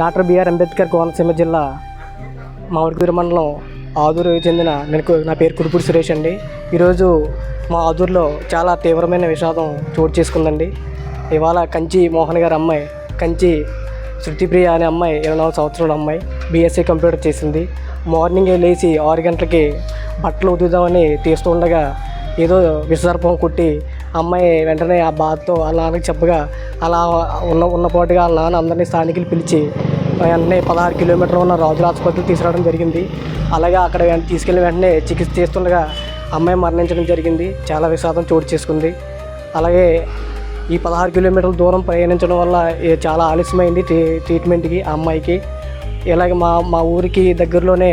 Doctor BR Ambedkar Konaseema జిల్లా మామిడికూరు మండలం ఆదూరు చెందిన నేను నా పేరు కురుపూడి సురేష్ అండి. ఈరోజు మా ఆదూరులో చాలా తీవ్రమైన విషాదం చోటు చేసుకుందండి. ఇవాళ కంచి మోహన్ గారి అమ్మాయి కంచి శృతిప్రియ అనే అమ్మాయి ఇరవై నాలుగు సంవత్సరాల అమ్మాయి బీఎస్సీ కంప్యూటర్ చేసింది. మార్నింగ్ లేచి ఆరు గంటలకి బట్టలు ఉతుకుదామని తీస్తూ ఉండగా ఏదో విషసర్పం కుట్టి అమ్మాయి వెంటనే ఆ బాధతో వాళ్ళ నాన్నకి చెప్పగా అలా ఉన్న ఉన్నపాటుగా వాళ్ళ నాన్న అందరినీ స్థానికులు పిలిచి వెంటనే పదహారు కిలోమీటర్లు ఉన్న రాజుల ఆసుపత్రికి తీసుకురావడం జరిగింది. అలాగే అక్కడ వెంట తీసుకెళ్ళిన వెంటనే చికిత్స చేస్తుండగా అమ్మాయి మరణించడం జరిగింది. చాలా విషాదం చోటు చేసుకుంది. అలాగే ఈ పదహారు కిలోమీటర్ల దూరం ప్రయాణించడం వల్ల చాలా ఆలస్యమైంది ట్రీ ట్రీట్మెంట్కి ఆ అమ్మాయికి. ఇలాగే మా మా ఊరికి దగ్గరలోనే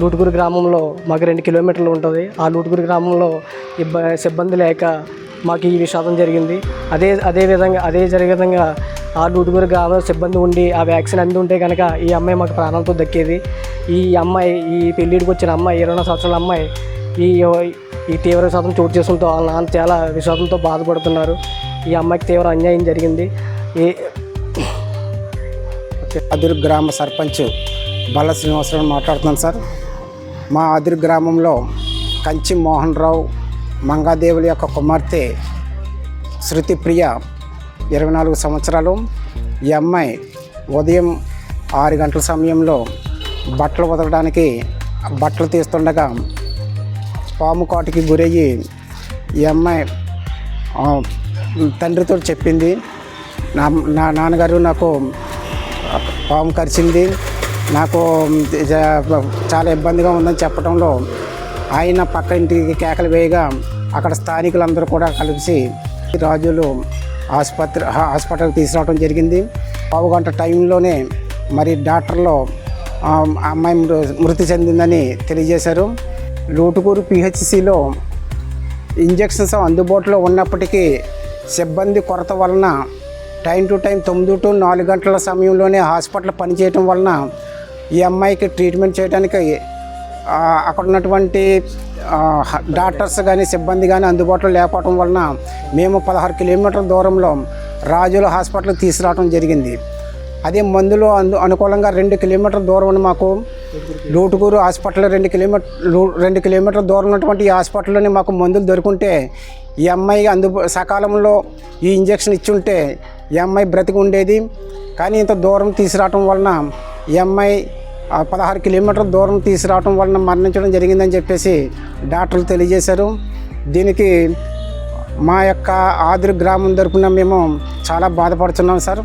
లూటుగురు గ్రామంలో మాకు రెండు కిలోమీటర్లు ఉంటుంది. ఆ లూటుగురు గ్రామంలో ఇబ్బ సిబ్బంది లేక మాకు ఈ విషాదం జరిగింది. అదే అదే విధంగా అదే జరిగే విధంగా ఆ లూటుగురు గ్రామంలో సిబ్బంది ఉండి ఆ వ్యాక్సిన్ అంది ఉంటే కనుక ఈ అమ్మాయి మాకు ప్రాణాలతో దక్కేది. ఈ అమ్మాయి ఈ పెళ్ళిడికి వచ్చిన అమ్మాయి ఇరవై నాలుగు సంవత్సరాల అమ్మాయి ఈ ఈ తీవ్ర విషాదం చోటు చేసుకుంటూ వాళ్ళ నాన్న చాలా విషాదంతో బాధపడుతున్నారు. ఈ అమ్మాయికి తీవ్ర అన్యాయం జరిగింది. ఈ అదిరు గ్రామ సర్పంచ్ బల్ల శ్రీనివాసరావు మాట్లాడుతున్నాను సార్. మా అదిరు గ్రామంలో కంచి మోహన్ రావు మంగాదేవుల యొక్క కుమార్తె శృతి ప్రియ ఇరవై నాలుగు సంవత్సరాలు ఈ అమ్మాయి ఉదయం ఆరు గంటల సమయంలో బట్టలు వదలడానికి బట్టలు తీస్తుండగా పాము కాటుకి గురయ్యి ఈ అమ్మాయి తండ్రితో చెప్పింది నా నా నాన్నగారు నాకు పాము కరిచింది నాకు చాలా ఇబ్బందిగా ఉందని చెప్పడంలో ఆయన పక్క ఇంటికి కేకలు వేయగా అక్కడ స్థానికులందరూ కూడా కలిసి రాజులు ఆసుపత్రి హాస్పిటల్కి తీసుకురావడం జరిగింది. పావు గంట టైంలోనే మరి డాక్టర్లు అమ్మాయి మృ- మృతి చెందిందని తెలియజేశారు. లూటుకూరు పిహెచ్సిలో ఇంజెక్షన్స్ అందుబాటులో ఉన్నప్పటికీ సిబ్బంది కొరత వలన టైం టు టైం తొమ్మిది టు నాలుగు గంటల సమయంలోనే హాస్పిటల్ పనిచేయటం వలన ఈ అమ్మాయికి ట్రీట్మెంట్ చేయడానికి అక్కడ ఉన్నటువంటి డాక్టర్స్ కానీ సిబ్బంది కానీ అందుబాటులో లేకపోవడం వలన మేము పదహారు కిలోమీటర్ల దూరంలో రాజుల హాస్పిటల్కి తీసుకురావడం జరిగింది. అదే మందులు అందు అనుకూలంగా రెండు కిలోమీటర్ల దూరం మాకు లూటుకూరు హాస్పిటల్ రెండు కిలోమీటర్ రెండు కిలోమీటర్ల దూరం ఉన్నటువంటి ఈ హాస్పిటల్లోనే మాకు మందులు దొరుకుంటే ఈ అమ్మాయి అందు సకాలంలో ఈ ఇంజెక్షన్ ఇచ్చుంటే ఈ అమ్మాయి బ్రతికి ఉండేది కానీ ఇంత దూరం తీసుకురావటం వలన ఈ అమ్మాయి పదహారు కిలోమీటర్ల దూరం తీసుకురావటం వలన మరణించడం జరిగిందని చెప్పేసి డాక్టర్లు తెలియజేశారు. దీనికి మా యొక్క ఆదురు గ్రామం తరపున మేము చాలా బాధపడుతున్నాం సార్.